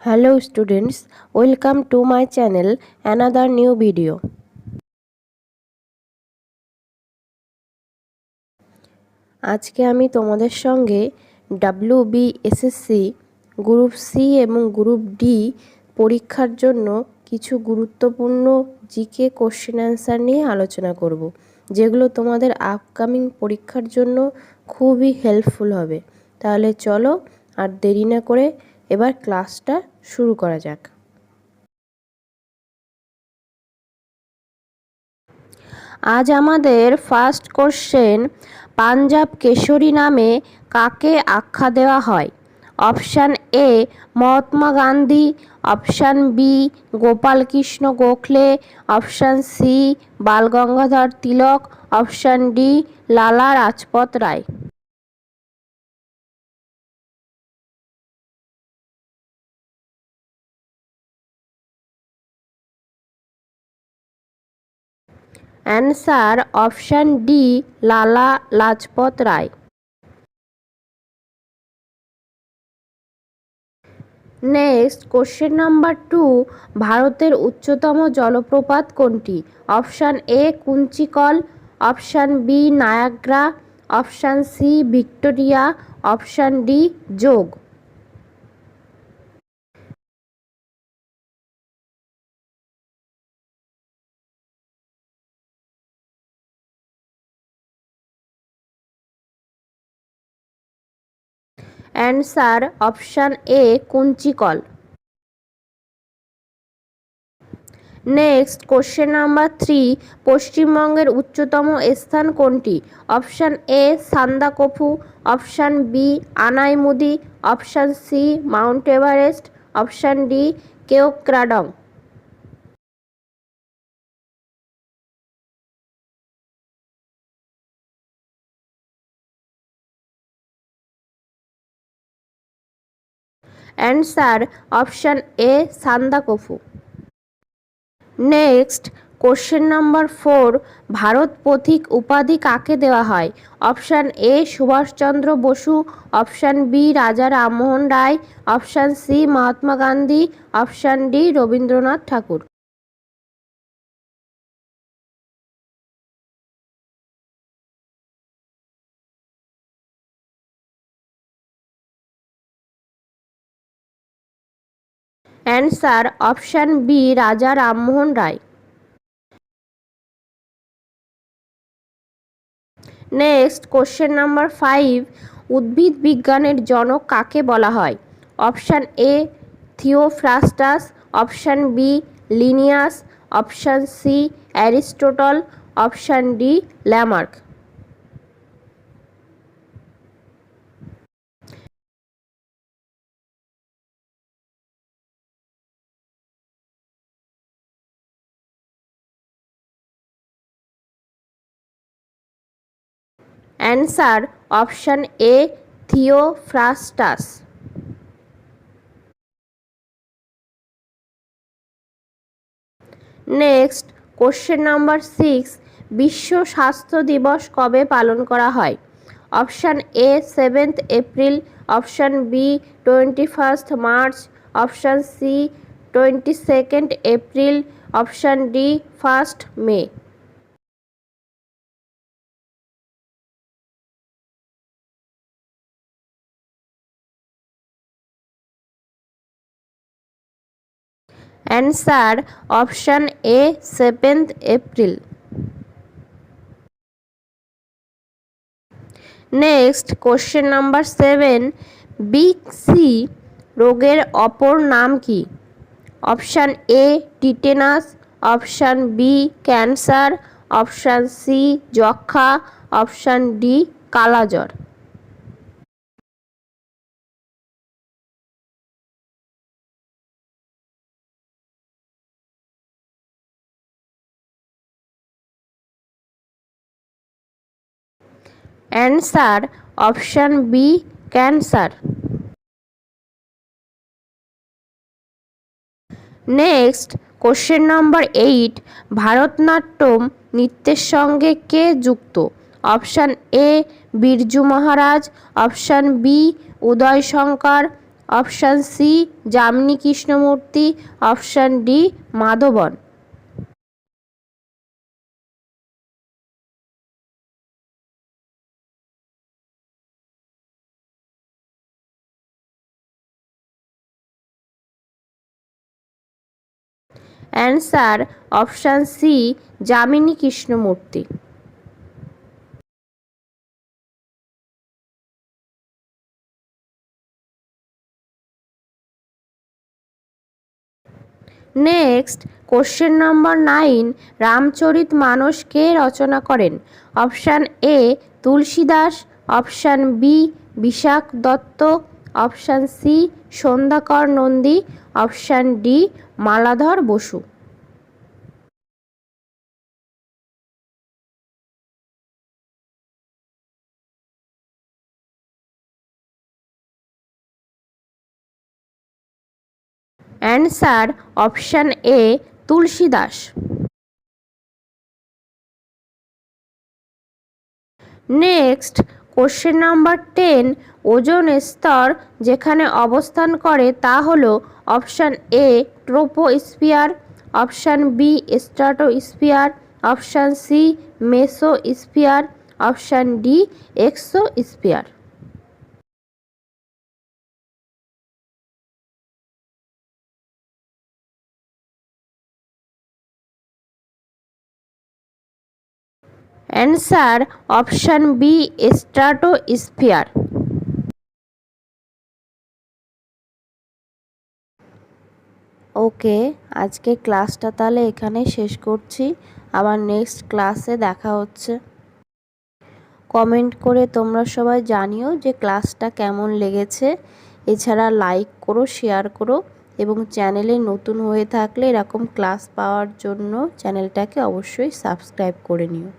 Hello students, welcome to my channel another new video. আজকে আমি তোমাদের সঙ্গে W B SSC group C এবং গ্রুপ ডি পরীক্ষার জন্য কিছু গুরুত্বপূর্ণ জিকে কোশ্চেন অ্যান্সার নিয়ে আলোচনা করব যেগুলো তোমাদের আপকামিং পরীক্ষার জন্য খুবই হেল্পফুল হবে তাহলে চলো আর দেরি না করে এবার ক্লাসটা শুরু করা যাক। আজ আমাদের ফার্স্ট কোশ্চেন পাঞ্জাব কেশরী নামে কাকে আখ্যা দেওয়া হয়? Option A Mahatma Gandhi. Option B Gopalkrishna Gokhale. Option C Balgangadhar Tilak. Option D Lala Rajpath Rai. Answer option D, Lala Lajpat Rai. Next, question number two, ভারতের উচ্চতম জলপ্রপাত কোনটি? Option A, Kunchikal, option B, Niagara, option C, Victoria, option D, Jog. Answer option A, Kunchikal. Next, question number three, পশ্চিমবঙ্গের উচ্চতম স্থান কোনটি? Option A, Sandakphu, option B, Anamudi, option C, Mount Everest, option D, Keokradong. Answer option A Sandakphu next, question number four, Bharat Pathik উপাধি কাকে দেওয়া হয়? Option A, Subhashchandra Basu. Option B, Raja Rammohan Roy. Option C, Mahatma Gandhi. Option D, Rabindranath Thakur. Answer option B, Raja Rammohan Roy. Next, question number five, উদ্ভিদ বিজ্ঞানের জনক কাকে বলা হয়? Option A, Theophrastus. Option B, Linnaeus. Option C, Aristotle. Option D, Lamarck. Answer option A, Theophrastus. Next, question number six, বিশ্ব স্বাস্থ্য দিবস কবে পালন করা হয়? Option A, seventh April, option B twenty first March, option C twenty second April, option D, first May. Answer option A seventh April next question number seven big C রোগের অপর নাম কি? Option A tetanus option B cancer option C যক্ষা option D কালাজ্বর। Answer option B, cancer. Next, question number eight, Bharatanatyam নৃত্যের সঙ্গে কে যুক্ত? Option A, Birju Maharaj. Option B, Uday Shankar. Option C, Yamini Krishnamurthy. Option D, Madhavan. Answer option C, Yamini Krishnamurthy. Next, question number nine, Ramcharit Manas কে রচনা করেন? Option A Tulsi Das option B Vishakh Datta option C Sandhyakar Nandi. Option D Maladhar Basu. Answer option A Tulsi Das next question number ten, ozone স্তর যেখানে অবস্থান করে তা হল option A troposphere, option B stratosphere option C mesosphere, option D exosphere. Answer option B, stratosphere. Okay আজকে ক্লাসটা তাহলে এখানে শেষ করছি। আবার নেক্সট ক্লাসে দেখা হচ্ছে। কমেন্ট করে তোমরা সবাই জানিও যে ক্লাসটা কেমন লেগেছে। এছাড়া লাইক করো, শেয়ার করো এবং চ্যানেলে নতুন হয়ে থাকলে এরকম ক্লাস পাওয়ার জন্য চ্যানেলটাকে অবশ্যই সাবস্ক্রাইব করে নিও।